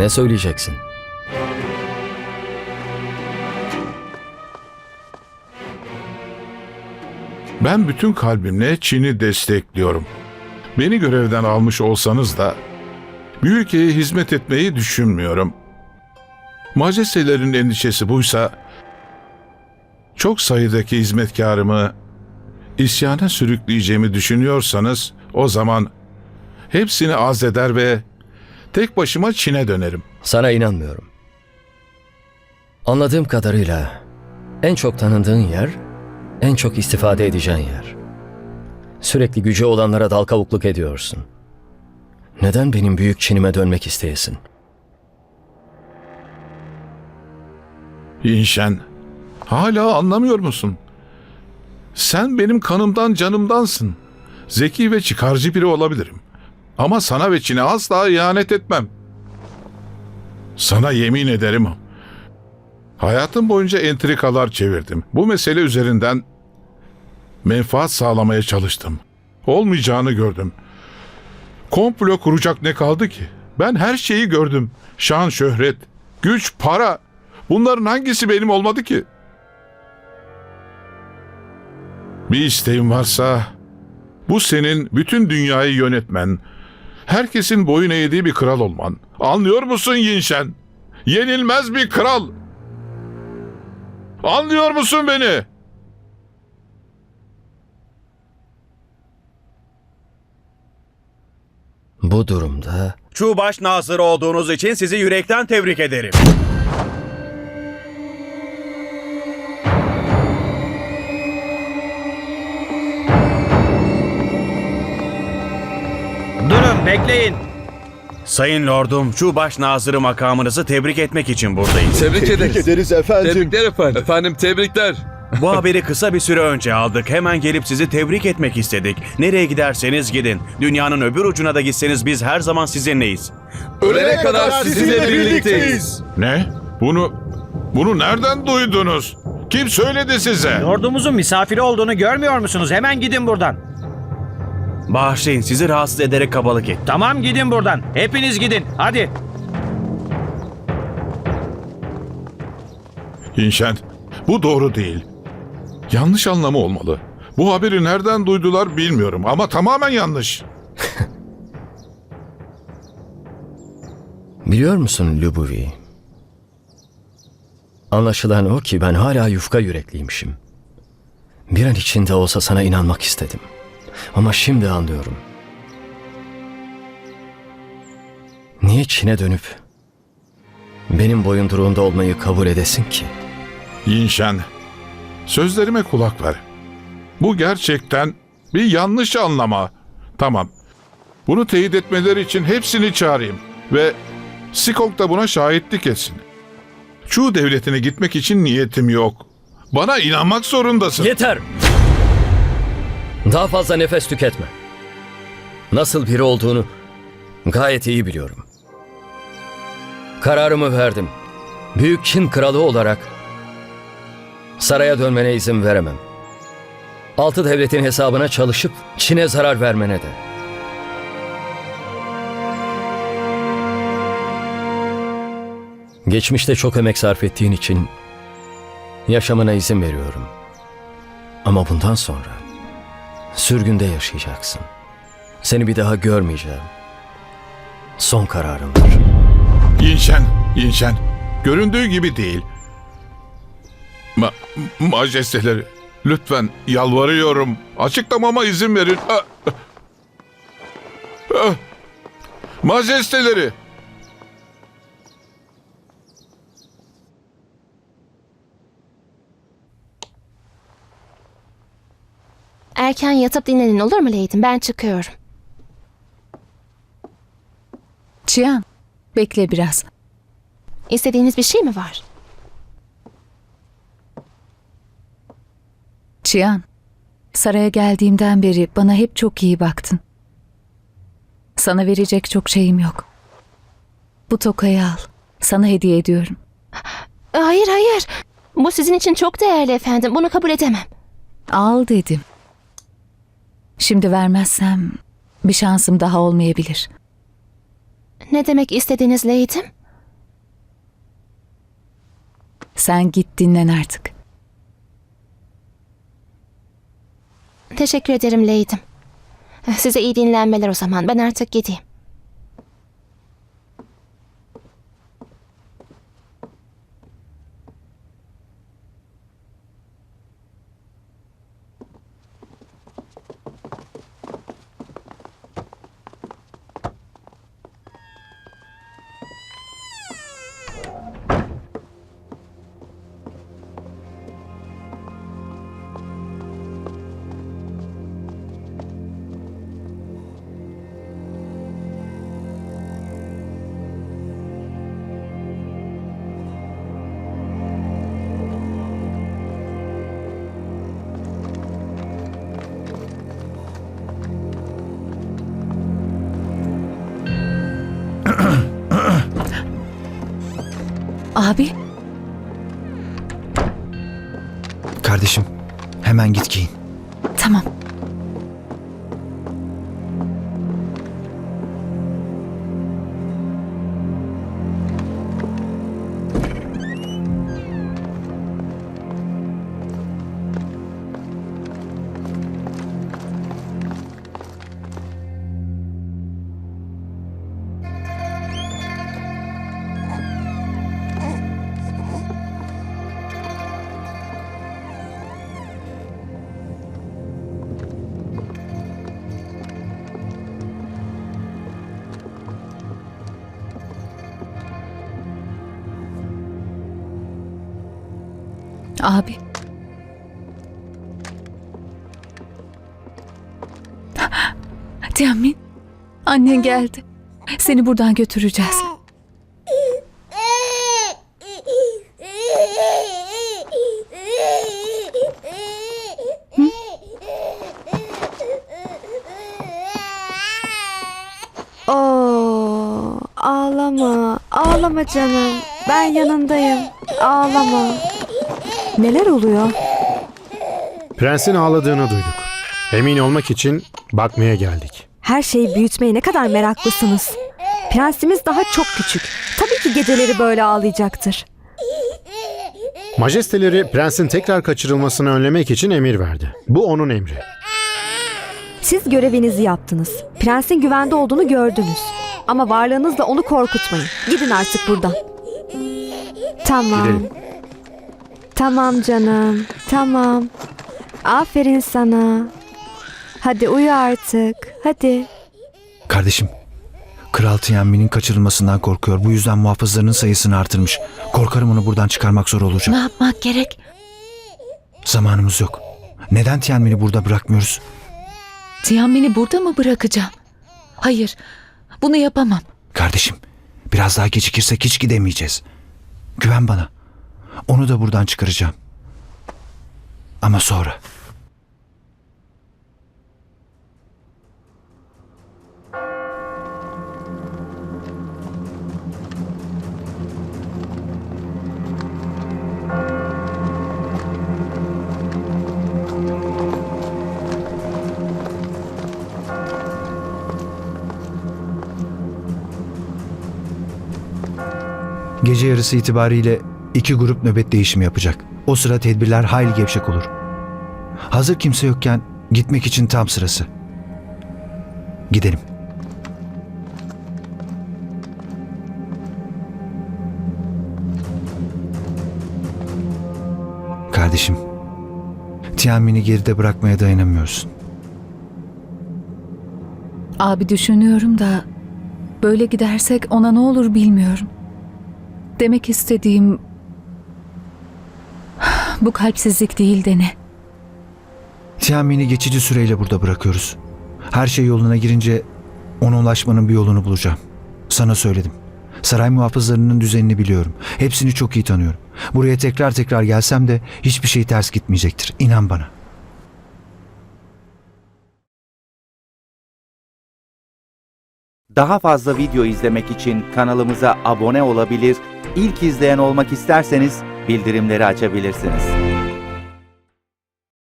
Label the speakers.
Speaker 1: Ne söyleyeceksin?
Speaker 2: Ben bütün kalbimle Çin'i destekliyorum. Beni görevden almış olsanız da bir ülkeye hizmet etmeyi düşünmüyorum. Majestelerin endişesi buysa çok sayıdaki hizmetkarımı isyana sürükleyeceğimi düşünüyorsanız o zaman hepsini azleder ve tek başıma Çin'e dönerim.
Speaker 1: Sana inanmıyorum. Anladığım kadarıyla en çok tanındığın yer, en çok istifade edeceğin yer. Sürekli gücü olanlara dal kavukluk ediyorsun. Neden benim büyük Çin'ime dönmek isteyesin?
Speaker 2: İnşen, hala anlamıyor musun? Sen benim kanımdan canımdansın. Zeki ve çıkarcı biri olabilirim. Ama sana ve Çin'e asla ihanet etmem. Sana yemin ederim. Hayatım boyunca entrikalar çevirdim. Bu mesele üzerinden menfaat sağlamaya çalıştım. Olmayacağını gördüm. Komplo kuracak ne kaldı ki? Ben her şeyi gördüm. Şan, şöhret, güç, para. Bunların hangisi benim olmadı ki? Bir isteğin varsa bu senin bütün dünyayı yönetmen, herkesin boyun eğdiği bir kral olman. Anlıyor musun Yinşen? Yenilmez bir kral. Anlıyor musun beni?
Speaker 1: Bu durumda
Speaker 3: Çuğbaş Nazırı olduğunuz için sizi yürekten tebrik ederim.
Speaker 4: Bekleyin.
Speaker 3: Sayın Lordum, Çuğbaş Nazırı makamınızı tebrik etmek için buradayız.
Speaker 5: Tebrik ederiz.
Speaker 6: ederiz efendim.
Speaker 5: Tebrikler efendim. Efendim tebrikler.
Speaker 3: Bu haberi kısa bir süre önce aldık. Hemen gelip sizi tebrik etmek istedik. Nereye giderseniz gidin. Dünyanın öbür ucuna da gitseniz biz her zaman sizinleyiz.
Speaker 5: Ölene kadar sizinle birlikteyiz.
Speaker 2: Ne? Bunu bunu nereden duydunuz? Kim söyledi size?
Speaker 4: Lordumuzun misafiri olduğunu görmüyor musunuz? Hemen gidin buradan.
Speaker 3: Bağışlayın sizi rahatsız ederek kabalık ettim.
Speaker 4: Tamam gidin buradan. Hepiniz gidin. Hadi.
Speaker 2: İnşen, bu doğru değil. Yanlış anlamı olmalı. Bu haberi nereden duydular bilmiyorum ama tamamen yanlış.
Speaker 1: biliyor musun Lubuvi? Anlaşılan o ki ben hala yufka yürekliymişim. Bir an içinde olsa sana inanmak istedim. Ama şimdi anlıyorum. Niye Çin'e dönüp benim boyunduruğumda olmayı kabul edesin ki?
Speaker 2: Yinşen, sözlerime kulak ver. Bu gerçekten bir yanlış anlama. Tamam, bunu teyit etmeleri için hepsini çağırayım ve Sikok da buna şahitlik etsin. Çu devletine gitmek için niyetim yok. Bana inanmak zorundasın.
Speaker 1: Yeter! Daha fazla nefes tüketme. Nasıl biri olduğunu gayet iyi biliyorum. Kararımı verdim. Büyük Çin kralı olarak saraya dönmene izin veremem. Altı devletin hesabına çalışıp Çin'e zarar vermene de. Geçmişte çok emek sarf ettiğin için yaşamına izin veriyorum. Ama bundan sonra sürgünde yaşayacaksın. Seni bir daha görmeyeceğim. Son kararımdır.
Speaker 2: Yinşen, Yinşen. Göründüğü gibi değil. Ma majesteleri, lütfen yalvarıyorum. Açıklamama izin verin. Ah, ah. Ah. Majesteleri.
Speaker 7: Erken yatıp dinlenin olur mu Leydim? Ben çıkıyorum.
Speaker 8: Cihan, bekle biraz.
Speaker 7: İstediğiniz bir şey mi var?
Speaker 8: Cihan, saraya geldiğimden beri bana hep çok iyi baktın. Sana verecek çok şeyim yok. Bu tokayı al. Sana hediye ediyorum.
Speaker 7: Hayır hayır. Bu sizin için çok değerli efendim. Bunu kabul edemem.
Speaker 8: Al dedim. Şimdi vermezsem bir şansım daha olmayabilir.
Speaker 7: Ne demek istediğiniz Leydim?
Speaker 8: Sen git dinlen artık.
Speaker 7: Teşekkür ederim Leydim. Size iyi dinlenmeler o zaman. Ben artık gideyim.
Speaker 8: Abi
Speaker 6: Kardeşim hemen git giyin.
Speaker 8: Abi. Tiamin. Annen geldi. Seni buradan götüreceğiz.
Speaker 9: Oo, ağlama, ağlama canım. Ben yanındayım. Ağlama. Neler oluyor?
Speaker 10: Prensin ağladığını duyduk. Emin olmak için bakmaya geldik.
Speaker 9: Her şeyi büyütmeye ne kadar meraklısınız. Prensimiz daha çok küçük. Tabii ki geceleri böyle ağlayacaktır.
Speaker 10: Majesteleri prensin tekrar kaçırılmasını önlemek için emir verdi. Bu onun emri.
Speaker 9: Siz görevinizi yaptınız. Prensin güvende olduğunu gördünüz. Ama varlığınızla onu korkutmayın. Gidin artık buradan. Tamam.
Speaker 10: Gidelim.
Speaker 9: Tamam canım. Tamam. Aferin sana. Hadi uyu artık. Hadi.
Speaker 6: Kardeşim Kral Tianmi'nin kaçırılmasından korkuyor. Bu yüzden muhafızlarının sayısını artırmış. Korkarım onu buradan çıkarmak zor olacak.
Speaker 8: Ne yapmak gerek?
Speaker 6: Zamanımız yok. Neden Tianmi'ni burada bırakmıyoruz?
Speaker 8: Tiamin'i burada mı bırakacağım? Hayır. Bunu yapamam.
Speaker 6: Kardeşim biraz daha gecikirsek hiç gidemeyeceğiz. Güven bana. Onu da buradan çıkaracağım. Ama sonra. Gece yarısı itibariyle iki grup nöbet değişimi yapacak. O sıra tedbirler hayli gevşek olur. Hazır kimse yokken gitmek için tam sırası. Gidelim. Kardeşim, Tianmin'i geride bırakmaya dayanamıyorsun.
Speaker 8: Abi düşünüyorum da böyle gidersek ona ne olur bilmiyorum. Demek istediğim bu kalpsizlik değil de ne?
Speaker 6: Tianmin'i geçici süreyle burada bırakıyoruz. Her şey yoluna girince ona ulaşmanın bir yolunu bulacağım. Sana söyledim. Saray muhafızlarının düzenini biliyorum. Hepsini çok iyi tanıyorum. Buraya tekrar tekrar gelsem de hiçbir şey ters gitmeyecektir. İnan bana.
Speaker 11: Daha fazla video izlemek için kanalımıza abone olabilir, ilk izleyen olmak isterseniz bildirimleri açabilirsiniz.